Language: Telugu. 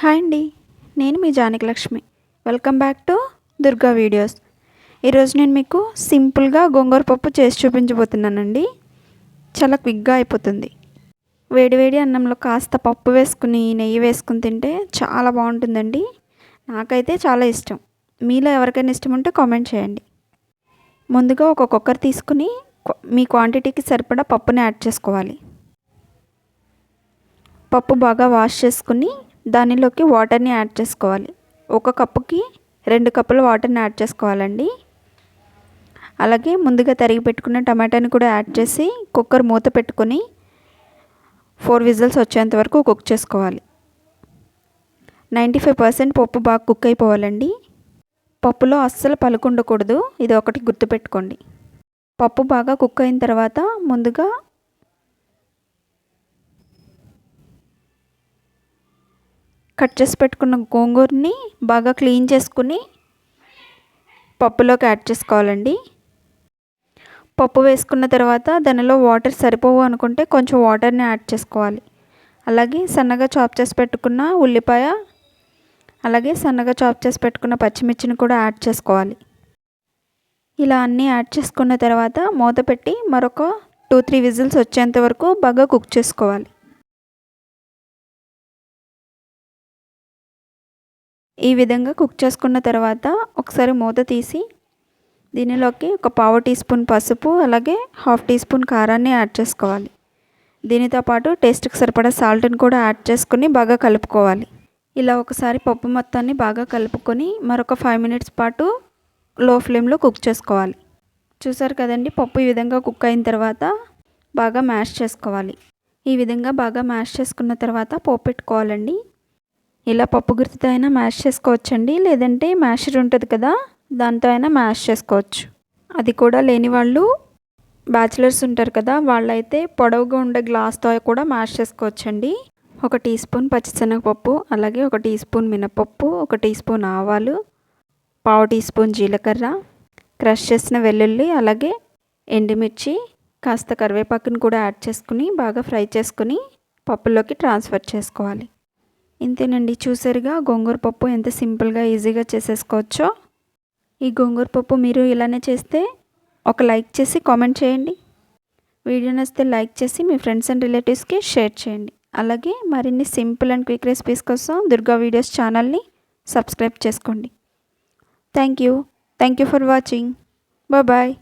హాయ్ అండి నేను మీ Janaki Lakshmi. Welcome back to Durga videos ఈరోజు నేను మీకు సింపుల్గా గోంగూర పప్పు చేసి చూపించబోతున్నానండి. చాలా క్విక్గా అయిపోతుంది. వేడివేడి అన్నంలో కాస్త పప్పు వేసుకుని నెయ్యి వేసుకుని తింటే చాలా బాగుంటుందండి. నాకైతే చాలా ఇష్టం. మీలో ఎవరికైనా ఇష్టం ఉంటే కామెంట్ చేయండి. ముందుగా ఒక కుక్కర్ తీసుకుని మీ క్వాంటిటీకి సరిపడా పప్పుని యాడ్ చేసుకోవాలి. పప్పు బాగా వాష్ చేసుకుని దానిలోకి వాటర్ని యాడ్ చేసుకోవాలి. ఒక కప్పుకి రెండు కప్పుల వాటర్ని యాడ్ చేసుకోవాలండి. అలాగే ముందుగా తరిగి పెట్టుకున్న టమాటాని కూడా యాడ్ చేసి కుక్కర్ మూత పెట్టుకొని ఫోర్ విజిల్స్ వచ్చేంత వరకు కుక్ చేసుకోవాలి. నైంటీ ఫైవ్ పర్సెంట్ పప్పు బాగా కుక్ అయిపోవాలండి. పప్పులో అస్సలు పలుకుండకూడదు. ఇది ఒకటి గుర్తుపెట్టుకోండి. పప్పు బాగా కుక్ అయిన తర్వాత ముందుగా కట్ చేసి పెట్టుకున్న గోంగూరని బాగా క్లీన్ చేసుకుని పప్పులోకి యాడ్ చేసుకోవాలండి. పప్పు వేసుకున్న తర్వాత దానిలో వాటర్ సరిపోవు అనుకుంటే కొంచెం వాటర్ని యాడ్ చేసుకోవాలి. అలాగే సన్నగా చాప్ చేసి పెట్టుకున్న ఉల్లిపాయ అలాగే సన్నగా చాప్ చేసి పెట్టుకున్న పచ్చిమిర్చిని కూడా యాడ్ చేసుకోవాలి. ఇలా అన్నీ యాడ్ చేసుకున్న తర్వాత మూత పెట్టి మరొక టూ త్రీ విజిల్స్ వచ్చేంత వరకు బాగా కుక్ చేసుకోవాలి. ఈ విధంగా కుక్ చేసుకున్న తర్వాత ఒకసారి మూత తీసి దీనిలోకి ఒక పావు టీ స్పూన్ పసుపు అలాగే హాఫ్ టీ స్పూన్ కారాన్ని యాడ్ చేసుకోవాలి. దీనితో పాటు టేస్ట్కి సరిపడా సాల్ట్ని కూడా యాడ్ చేసుకుని బాగా కలుపుకోవాలి. ఇలా ఒకసారి పప్పు మొత్తాన్ని బాగా కలుపుకొని మరొక ఫైవ్ మినిట్స్ పాటు లో ఫ్లేమ్లో కుక్ చేసుకోవాలి. చూసారు కదండి పప్పు ఈ విధంగా కుక్ అయిన తర్వాత బాగా మ్యాష్ చేసుకోవాలి. ఈ విధంగా బాగా మ్యాష్ చేసుకున్న తర్వాత పోపెట్టుకోవాలండి పెట్టుకోవాలండి. ఇలా పప్పు గుర్తుతో అయినా మ్యాష్ చేసుకోవచ్చండి. లేదంటే మ్యాషర్ ఉంటుంది కదా దాంతో అయినా మ్యాష్ చేసుకోవచ్చు. అది కూడా లేని వాళ్ళు బ్యాచిలర్స్ ఉంటారు కదా వాళ్ళైతే పొడవుగా ఉండే గ్లాస్తో కూడా మ్యాష్ చేసుకోవచ్చండి. ఒక టీ స్పూన్ పచ్చిశనగపప్పు అలాగే ఒక టీ స్పూన్ మినపప్పు ఒక టీ స్పూన్ ఆవాలు పావు టీ స్పూన్ జీలకర్ర క్రష్ చేసిన వెల్లుల్లి అలాగే ఎండుమిర్చి కాస్త కరివేపాకుని కూడా యాడ్ చేసుకుని బాగా ఫ్రై చేసుకుని పప్పులోకి ట్రాన్స్ఫర్ చేసుకోవాలి. ఇంతేనండి. చూసారుగా? గోంగూర పప్పు ఎంత సింపుల్గా ఈజీగా చేసేసుకోవచ్చో. ఈ గోంగూర పప్పు మీరు ఇలానే చేస్తే ఒక లైక్ చేసి కామెంట్ చేయండి. వీడియో నచ్చితే లైక్ చేసి మీ ఫ్రెండ్స్ అండ్ రిలేటివ్స్కి షేర్ చేయండి. అలాగే మరిన్ని సింపుల్ అండ్ క్విక్ రెసిపీస్ కోసం దుర్గా వీడియోస్ ఛానల్ని సబ్స్క్రైబ్ చేసుకోండి. Thank you. Thank you for watching. Bye